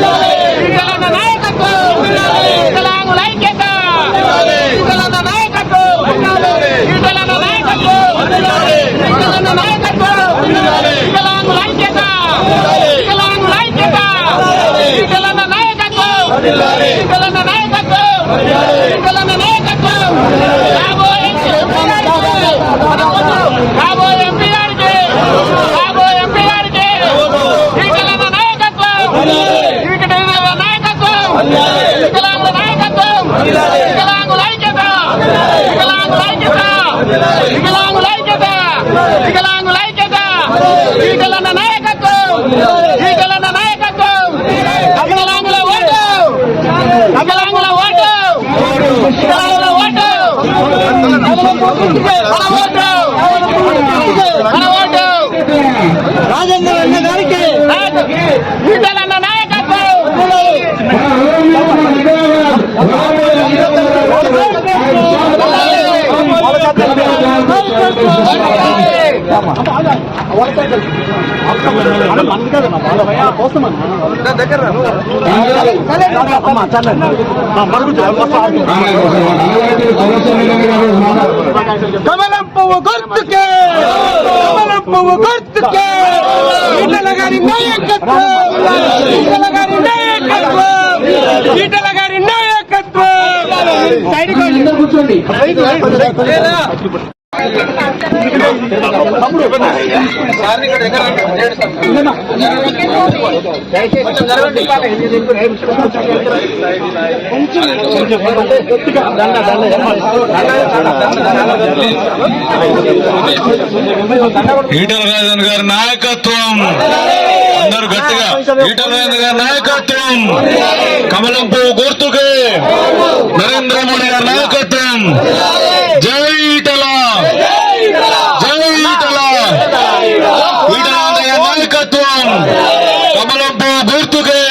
ఉండాలి నాయకత్వం వికలాంగుల ఐక్యత వికలాంగ నాయకత్వం వికలాంగ నాయకత్వం వికలాంగ నాయకత్వం వికలాంగుల ఐక్యత వికలాంగుల ఐక్యత వికలాంగ నాయకత్వం వికలాంగ నాయకత్వం వికలాంగ నాయకత్వం రాబోయే రాబోయే ఎంపీ గారికి రాబోయే ఎంపీ గారికి వికలాంగ నాయకత్వం వికలాంగుల నాయకత్వం వికలాంగుల నాయకత్వం వికలాంగుల ఐక్యత వికలాంగుల ఐక్యత వికలాంగుల ఐక్యత వికలాంగుల ఐక్యత వికలాంగ నాయకత్వం వికలాంగ నాయకత్వం వికలాంగుల ఓటు వికలాంగుల ఓటు వికలాంగుల ఓటు మన ఓటు మన ఓటు రాజేంద్ర అన్న గారికి. వికలాంగ కమలం పువ్వు గుర్తుకే కమలం పువ్వు గుర్తుకే ఈటల గారి నాయకత్వం ఈటల గారి నాయకత్వం ఈటల గారి నాయకత్వం సైడ్ కూర్చోండి ఈటల రాజన్ గారి నాయకత్వం. అందరూ గట్టిగా. ఈటల రాజన్ గారి నాయకత్వం. కమలం పువ్వు గుర్తుకే. నరేంద్ర మోడీ గారి నాయకత్వం జై ఈటల జై ఈటల ఈటల రాజన్ గారి నాయకత్వం గుర్తుకే.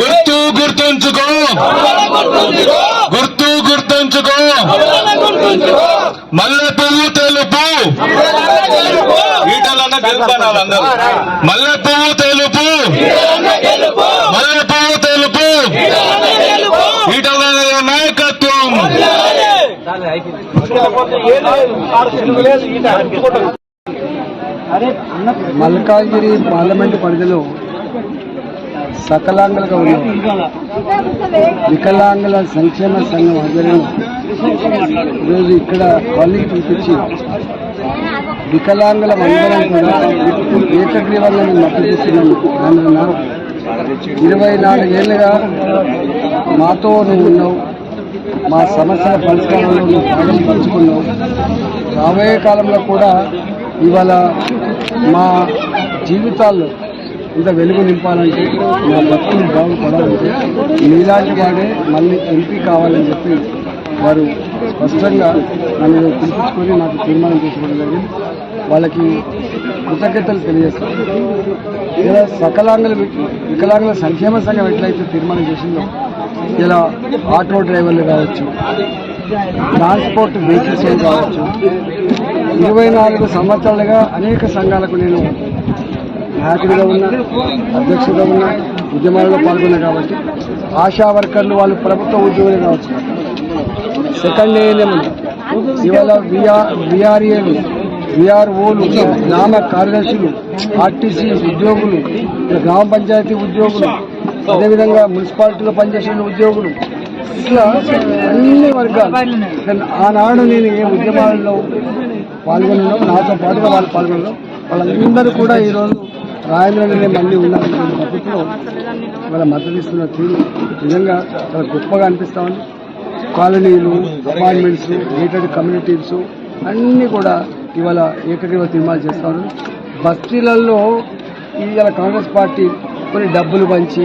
గుర్తు గుర్తుంచుకో. గుర్తు గుర్తుంచుకో. మల్లె పువ్వు తెలుపు. ఈటలన్న గెలుపనాలందరూ మల్లె పువ్వు తెలుపు. మల్లె పువ్వు తెలుపు. ఈటల నాయకత్వం. మల్కాజ్గిరి పార్లమెంటు పరిధిలో సకలాంగులుగా ఉన్న వికలాంగుల సంక్షేమ సంఘం ఆధ్వర్యంలో ఈరోజు ఇక్కడ కాలనీకి పిలిపించి వికలాంగుల అందరం కూడా ఏకగ్రీవంగా మేము మద్దతిస్తున్నాము దానివల్ల ఇరవై ఏళ్ళుగా మాతో నువ్వు ఉన్నావు. మా సమస్యల పరిష్కారంలో నువ్వు భాగం పంచుకున్నావు. రాబోయే కాలంలో కూడా ఇవాళ మా జీవితాల్లో ఇంత వెలుగు నింపాలంటే మా భక్తులు బాగుపడాలంటే మీలాంటి వాడే మళ్ళీ ఎంపీ కావాలని చెప్పి వారు స్పష్టంగా నన్ను పిలిపించుకొని నాకు తీర్మానం చేసుకోవడం జరిగింది. వాళ్ళకి కృతజ్ఞతలు తెలియజేస్తాను ఇలా సకలాంగుల వికలాంగుల సంక్షేమ సంఘం ఎట్లయితే తీర్మానం చేసిందో ఇలా ఆటో డ్రైవర్లు కావచ్చు ట్రాన్స్పోర్ట్ వెహికల్స్ కావచ్చు ఇరవై నాలుగు సంవత్సరాలుగా అనేక సంఘాలకు నేను నాయకుడిగా ఉన్నా అధ్యక్షుడిగా ఉన్నా ఉద్యమాలలో పాల్గొన్నా కాబట్టి ఆశా వర్కర్లు వాళ్ళు ప్రభుత్వ ఉద్యోగులు కావచ్చు. సెకండ్ ఏఎన్ఎం ఇవాళ విఆర్ విఆర్ఏలు విఆర్ఓలు గ్రామ కార్యదర్శులు ఆర్టీసీ ఉద్యోగులు గ్రామ పంచాయతీ ఉద్యోగులు అదేవిధంగా మున్సిపాలిటీలో పనిచేసే ఉద్యోగులు ఇట్లా అన్ని వర్గాలు. ఆనాడు నేను ఏ ఉద్యమాలలో పాల్గొనడం నాతో పాటుగా వాళ్ళు పాల్గొనడం వాళ్ళందరూ కూడా ఈరోజు రాజేంద్రనే మళ్ళీ ఉన్నటువంటి పద్ధతిలో వాళ్ళ మద్దతు ఇస్తున్న తీరు నిజంగా చాలా గొప్పగా అనిపిస్తా ఉంది. కాలనీలు అపార్ట్మెంట్స్ గేటెడ్ కమ్యూనిటీస్ అన్నీ కూడా ఇవాళ ఏకగ్రీవ తీర్మానం చేస్తా ఉన్నారు. బస్తీలలో ఇవాళ కాంగ్రెస్ పార్టీ కొన్ని డబ్బులు పంచి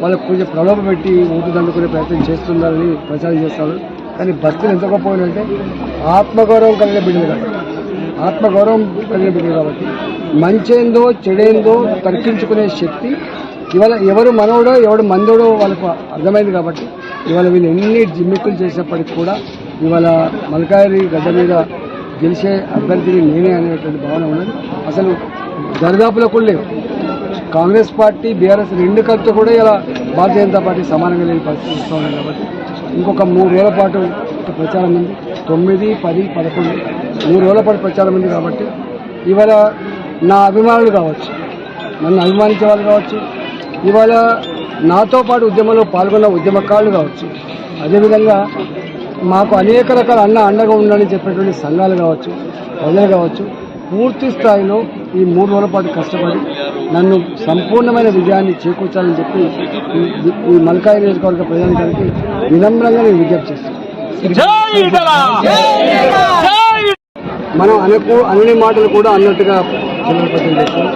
వాళ్ళకు కొంచెం ప్రలోభ పెట్టి ఓటు దండుకునే ప్రయత్నం చేస్తున్నారని ప్రచారం చేస్తారు కానీ బస్తీలు ఎంత గొప్ప అంటే ఆత్మగౌరవం కలిగిన బిడ్డలు కదా ఆత్మగౌరవం కలిగిన బిడ్డలు కాబట్టి. మంచేందో చెడేందో తర్కించుకునే శక్తి. ఇవాళ ఎవరు మనవడో ఎవడు మందోడో వాళ్ళకు అర్థమైంది కాబట్టి ఇవాళ వీళ్ళు ఎన్ని జిమ్మిక్కులు చేసేప్పటికి కూడా ఇవాళ మల్కారి గడ్డ మీద గెలిచే అభ్యర్థిని నేనే అనేటువంటి భావన ఉన్నది. అసలు దరిదాపులో కూడా లేవు. కాంగ్రెస్ పార్టీ బీఆర్ఎస్ రెండు కలిపితే కూడా ఇలా భారతీయ జనతా పార్టీ సమానంగా లేని పరిస్థితి వస్తూ ఉన్నాయి కాబట్టి ఇంకొక మూడు రోజుల పాటు ప్రచారం ఉంది. తొమ్మిది పది పదకొండు మూడు రోజుల పాటు ప్రచారం ఉంది కాబట్టి ఇవాళ నా అభిమానులు కావచ్చు నన్ను అభిమానించే వాళ్ళు కావచ్చు ఇవాళ నాతో పాటు ఉద్యమంలో పాల్గొన్న ఉద్యమకారులు కావచ్చు అదేవిధంగా మాకు అనేక రకాల అన్న అండగా ఉండాలని చెప్పేటువంటి సంఘాలు కావచ్చు ప్రజలు కావచ్చు పూర్తి స్థాయిలో ఈ మూడు రోజుల పాటు కష్టపడి నన్ను సంపూర్ణమైన విజయాన్ని చేకూర్చాలని చెప్పి ఈ- ఈ మల్కాయి నియోజకవర్గ ప్రజానికానికి వినమ్రంగా నేను విజ్ఞప్తి చేస్తాను మనం అనుకు అన్ని మాటలు కూడా అన్నట్టుగా చంద్రపతి చేశాం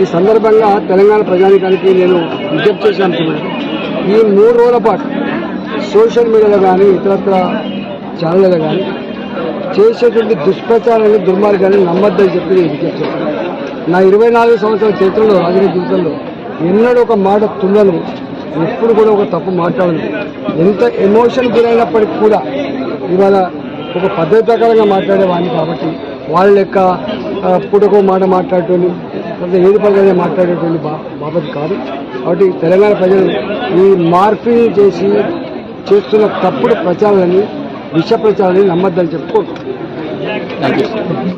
ఈ సందర్భంగా తెలంగాణ ప్రజానికానికి నేను విజ్ఞప్తి చేశాను ఈ మూడు రోజుల పాటు సోషల్ మీడియాలో కానీ ఇతరత్ర ఛానళ్ళలో కానీ చేసేటువంటి దుష్ప్రచారాన్ని దుర్మార్గాన్ని నమ్మద్దని చెప్పి నేను విజ్ఞప్తి చేశాను. నా ఇరవై నాలుగు సంవత్సరాల చరిత్రలో రాజకీయ జీవితంలో ఎన్నడూ ఒక మాట తుళ్ళను ఎప్పుడు కూడా ఒక తప్పు మాట్లాడను. ఎంత ఎమోషన్ గురైనప్పటికీ కూడా ఇవాళ ఒక పద్ధతి ప్రకారంగా మాట్లాడేవాడిని కాబట్టి వాళ్ళ లెక్క ఆ, మాట మాట్లాడేటోని కొంత ఏది పరంగా మాట్లాడేటువంటి బా బాబతి కాదు. కాబట్టి తెలంగాణ ప్రజలు ఈ మార్పింగ్ చేసి చేస్తున్న తప్పుడు ప్రచారాలని విష ప్రచారాన్ని నమ్మద్దని చెప్పుకుంటున్నాను